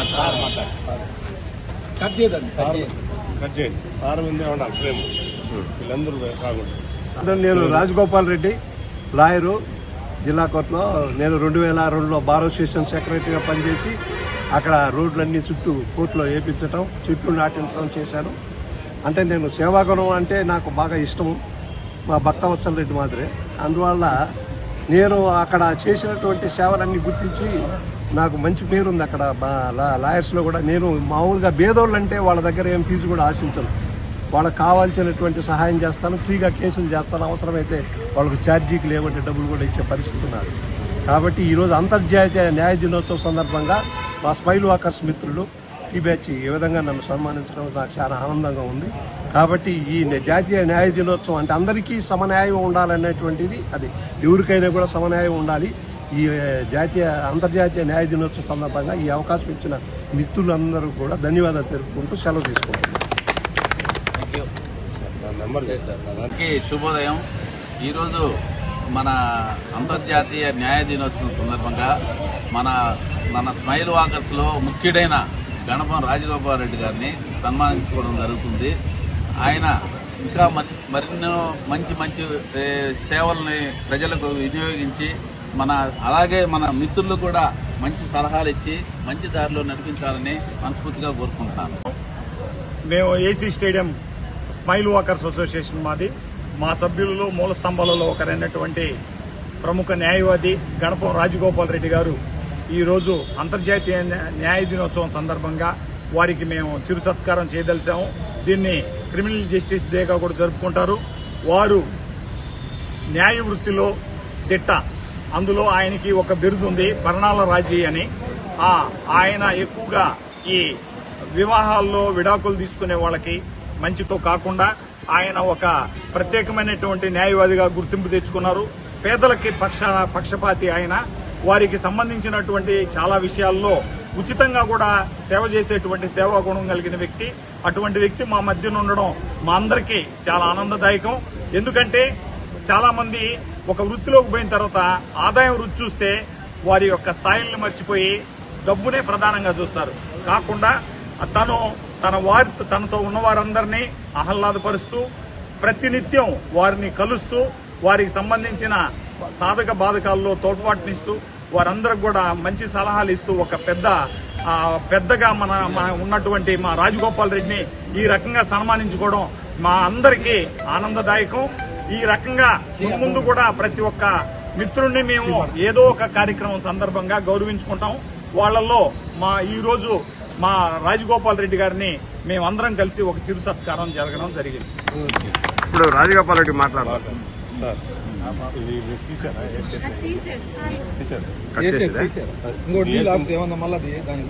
ఏమన్నారు మాట కట్ చేయదండి కట్ చేయండి సార్ ముందే ఉండాలి ఫ్రేమ్ వీళ్ళందరూ కాకుండా. నేను రాజగోపాల్ రెడ్డి లాయరు. జిల్లా కోర్టులో నేను రెండు వేల రెండులో బార్ అసోసియేషన్ సెక్రటరీగా పనిచేసి అక్కడ రోడ్లన్నీ చుట్టూ కోర్టులో వేయించడం చుట్టూ నాటించడం చేశాను. అంటే నేను సేవాగుణం అంటే నాకు బాగా ఇష్టము మా భక్తవత్సల రెడ్డి మాదిరే. అందువల్ల నేను అక్కడ చేసినటువంటి సేవలన్నీ గుర్తించి నాకు మంచి పేరుంది అక్కడ. లా- లాయర్స్లో కూడా నేను మామూలుగా భేదోళ్ళు అంటే వాళ్ళ దగ్గర ఏం ఫీజు కూడా ఆశించను. వాళ్ళకి కావాల్సినటువంటి సహాయం చేస్తాను ఫ్రీగా కేసులు చేస్తాను అవసరమైతే వాళ్ళకు ఛార్జీకి లేవంటే డబ్బులు కూడా ఇచ్చే పరిస్థితి ఉన్నారు కాబట్టి ఈరోజు అంతర్జాతీయ న్యాయ దినోత్సవం సందర్భంగా మా స్మైల్ వాకర్స్ మిత్రులు ఈ బ్యాచ్ ఈ విధంగా నన్ను సన్మానించడం నాకు చాలా ఆనందంగా ఉంది. కాబట్టి ఈ జాతీయ న్యాయ దినోత్సవం అంటే అందరికీ సమన్యాయం ఉండాలనేటువంటిది అది. ఎవరికైనా కూడా సమన్యాయం ఉండాలి. ఈ జాతీయ అంతర్జాతీయ న్యాయ దినోత్సవం సందర్భంగా ఈ అవకాశం ఇచ్చిన మిత్రులందరూ కూడా ధన్యవాదాలు తెలుపుకుంటూ సెలవు తీసుకుంటున్నాను. శుభోదయం. ఈరోజు మన అంతర్జాతీయ న్యాయ దినోత్సవం సందర్భంగా మన మన స్మైల్ వాకర్స్లో ముఖ్యుడైన గణపం రాజగోపాల్ రెడ్డి గారిని సన్మానించుకోవడం జరుగుతుంది. ఆయన ఇంకా మరి మరెన్నో మంచి మంచి సేవల్ని ప్రజలకు వినియోగించి మన అలాగే మన మిత్రులు కూడా మంచి సలహాలు ఇచ్చి మంచి దారిలో నడిపించాలని మనస్ఫూర్తిగా కోరుకుంటున్నాను. మేము AC stadium smile walkers association మాది. మా సభ్యులలో మూల స్తంభాలలో ఒకరైనటువంటి ప్రముఖ న్యాయవాది గణపం రాజగోపాల్ రెడ్డి గారు ఈరోజు అంతర్జాతీయ న్యాయ దినోత్సవం సందర్భంగా వారికి మేము చిరు సత్కారం చేయదలిచాము. దీన్ని క్రిమినల్ జస్టిస్ డేగా కూడా జరుపుకుంటారు. వారు న్యాయ వృత్తిలో దిట్ట. అందులో ఆయనకి ఒక బిరుదు ఉంది పర్ణాల రాజీ అని. ఆయన ఎక్కువగా ఈ వివాహాల్లో విడాకులు తీసుకునే వాళ్ళకి మంచితో కాకుండా ఆయన ఒక ప్రత్యేకమైనటువంటి న్యాయవాదిగా గుర్తింపు తెచ్చుకున్నారు. పేదలకి పక్ష పక్షపాతి ఆయన. వారికి సంబంధించినటువంటి చాలా విషయాల్లో ఉచితంగా కూడా సేవ చేసేటువంటి సేవా గుణం కలిగిన వ్యక్తి. అటువంటి వ్యక్తి మా మధ్యన ఉండడం మా అందరికీ చాలా ఆనందదాయకం. ఎందుకంటే చాలా మంది ఒక వృత్తిలోకి పోయిన తర్వాత ఆదాయం రుచి చూస్తే వారి యొక్క స్థాయిల్ని మర్చిపోయి డబ్బునే ప్రధానంగా చూస్తారు. కాకుండా తను తన వారి తనతో ఉన్న వారందరినీ ఆహ్లాదపరుస్తూ ప్రతినిత్యం వారిని కలుస్తూ వారికి సంబంధించిన సాధక బాధకాల్లో తోడ్పాటునిస్తూ వారందరికి కూడా మంచి సలహాలు ఇస్తూ ఒక పెద్ద పెద్దగా మన ఉన్నటువంటి మా రాజగోపాల్ రెడ్డిని ఈ రకంగా సన్మానించుకోవడం మా అందరికీ ఆనందదాయకం. ఈ రకంగా ముందు కూడా ప్రతి ఒక్క మిత్రుణ్ణి మేము ఏదో ఒక కార్యక్రమం సందర్భంగా గౌరవించుకుంటాం. వాళ్ళల్లో మా ఈ రోజు మా రాజగోపాల్ రెడ్డి గారిని మేమందరం కలిసి ఒక చిరు సత్కారం జరగడం జరిగింది. ఇప్పుడు రాజగోపాల్ రెడ్డి చేసేదా? ఇంకోటి ఏమన్నా మళ్ళీ దానికి